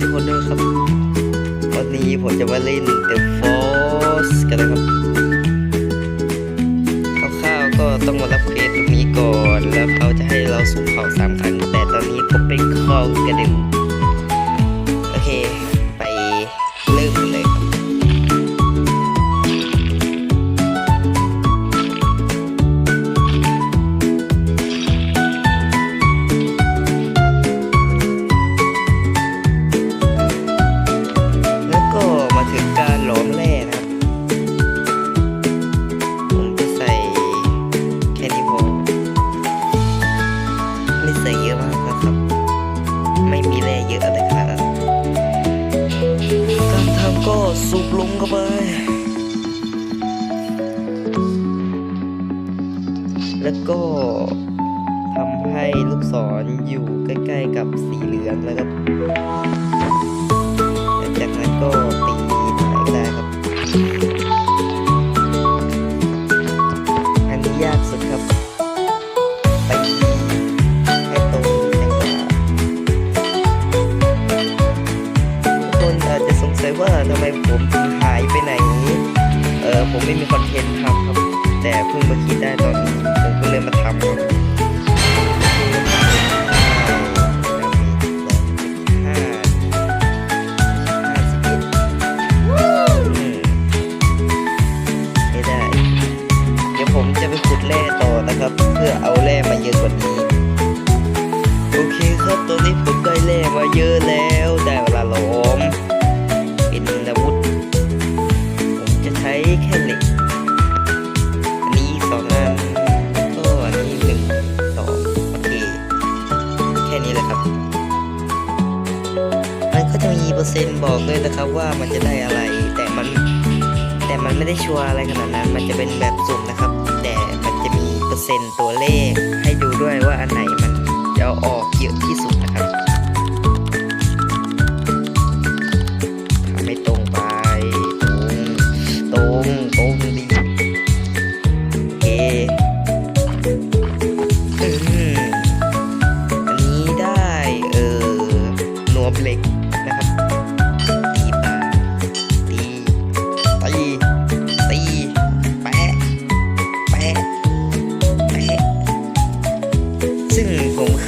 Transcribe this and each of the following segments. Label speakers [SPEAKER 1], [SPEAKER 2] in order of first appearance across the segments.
[SPEAKER 1] ทุกคนด้วยครับ วันนี้ผมจะมาเล่น The Force กันนะครับคร่าวๆก็ต้องมารับเควสตรงนี้ก่อน แล้วเขาจะให้เราสุ่มเขาสามครั้ง แต่ตอนนี้ผมเป็นคองกระดึง ก็สูบลมเข้าไป แล้วก็ทำให้ลูกศรอยู่ใกล้ๆกับสีเหลืองแล้วครับจากนั้นก็ ว่าทำไมผมถึงหายไปไหนเออผมไม่มีคอนเทนต์ทำครับ แต่เพิ่งมาคิดได้ตอนนี้ผมก็เลยมาทำครับห้าห้าสิบเอ็ดอืมไม่ได้เดี๋ยวผมจะไปขุดแร่ต่อนะครับ เพื่อเอาแร่มาเยอะกว่านี้ โอเคครับตอนนี้ผมได้แร่มาเยอะแล้ว 100%บอกเลยนะครับว่ามันจะได้อะไร แต่มันแต่มันไม่ได้ชัวร์อะไรขนาดนั้น มันจะเป็นแบบสุ่มนะครับ แต่มันจะมีเปอร์เซ็นต์ตัวเลข ให้ดูด้วยว่าอันไหนมันจะออกเยอะที่สุดนะครับ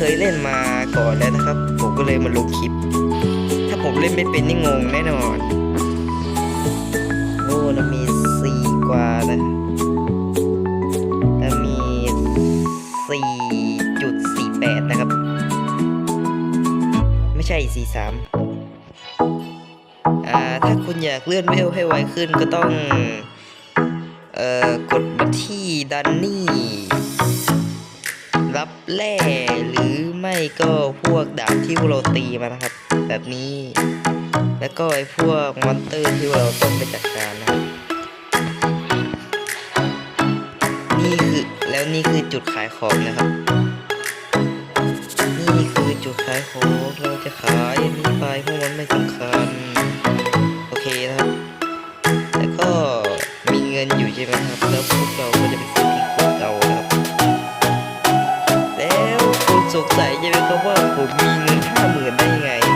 [SPEAKER 1] เคยเล่นมาก่อนแล้วนะครับ ผมก็เลยมาลงคลิป ถ้าผมเล่นไม่เป็นนี่งงแน่นอน โอ้แล้วมีสี่กว่านะแล้วมีสี่จุดสี่แปดนะครับ ไม่ใช่สี่สามอ่าถ้าคุณอยากเลื่อนเวลให้ไวขึ้นก็ต้อง เอ่อกดมาที่ดันนี่ รับแร่หรือไม่ก็พวกดาบที่พวกเราตีมานะครับ แบบนี้ แล้วก็ไอ้พวกมอนเตอร์ที่เราต้องไปจัดการนะครับนี่คือแล้วนี่คือจุดขายของนะครับ นี่คือจุดขายของเราจะขายอันนี้ไปพวกมันไม่สำคัญโอเคนะครับ แล้วก็มีเงินอยู่ใช่ไหมครับ สงสัยใช่ไหมครับว่าผมมีเงินห้าหมื่นได้ไง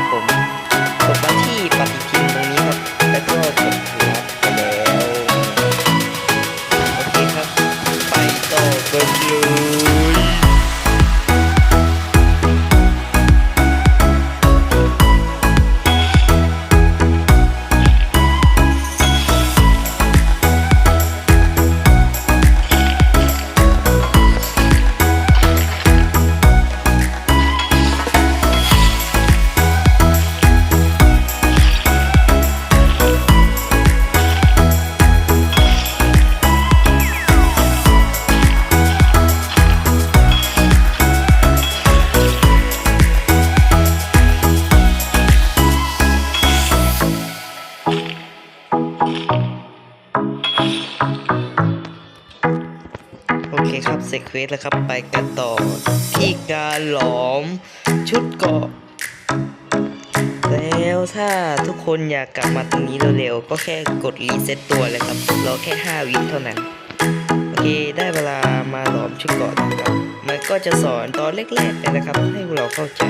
[SPEAKER 1] ครับเสร็จเควสแล้วครับ ไปกันต่อที่การหลอมชุดเกาะ แล้วถ้าทุกคนอยากกลับมาตรงนี้เร็วๆ ก็แค่กดรีเซ็ตตัวเลยครับรอแค่ 5 วิเท่านั้น โอเค ได้เวลามาหลอมชุดเกาะนะครับ มันก็จะสอนตอนแรกๆเลยนะครับ ให้เราเข้าใจ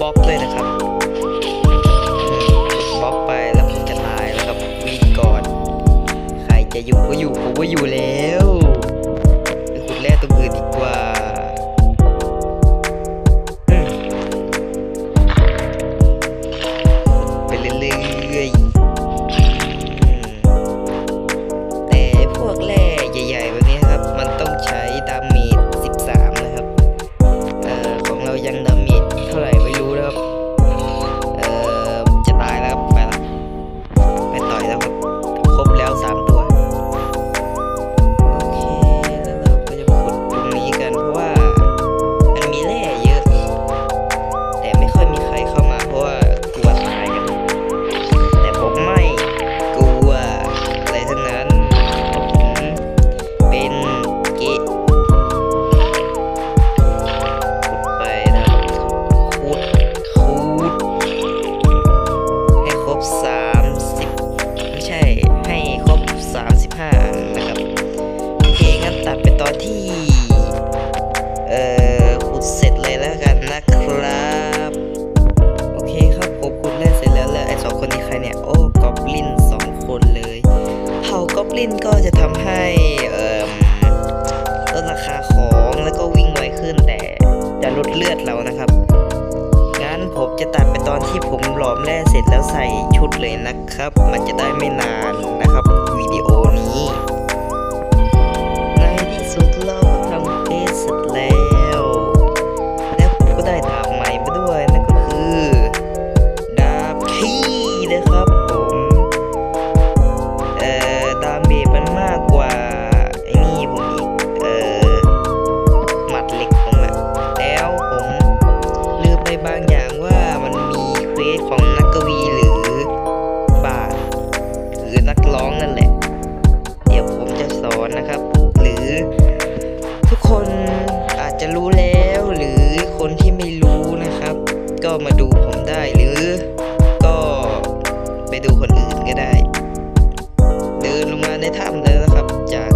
[SPEAKER 1] บล็อกด้วยนะครับบล็อกไปแล้วผมจะตายแล้วครับวิ่งก่อน ใครจะอยู่ก็อยู่ผมก็อยู่แล้ว ลินก็จะทำให้ลดราคาของแล้วก็วิ่งไวขึ้นแต่จะลดเลือดเรานะครับ งั้นผมจะตัดไปตอนที่ผมหลอมแร่เสร็จแล้วใส่ชุดเลยนะครับ มันจะได้ไม่นาน ได้หรือก็ไปดูคนอื่นก็ได้ เดินลงมาในถ้ำเลยนะครับจาก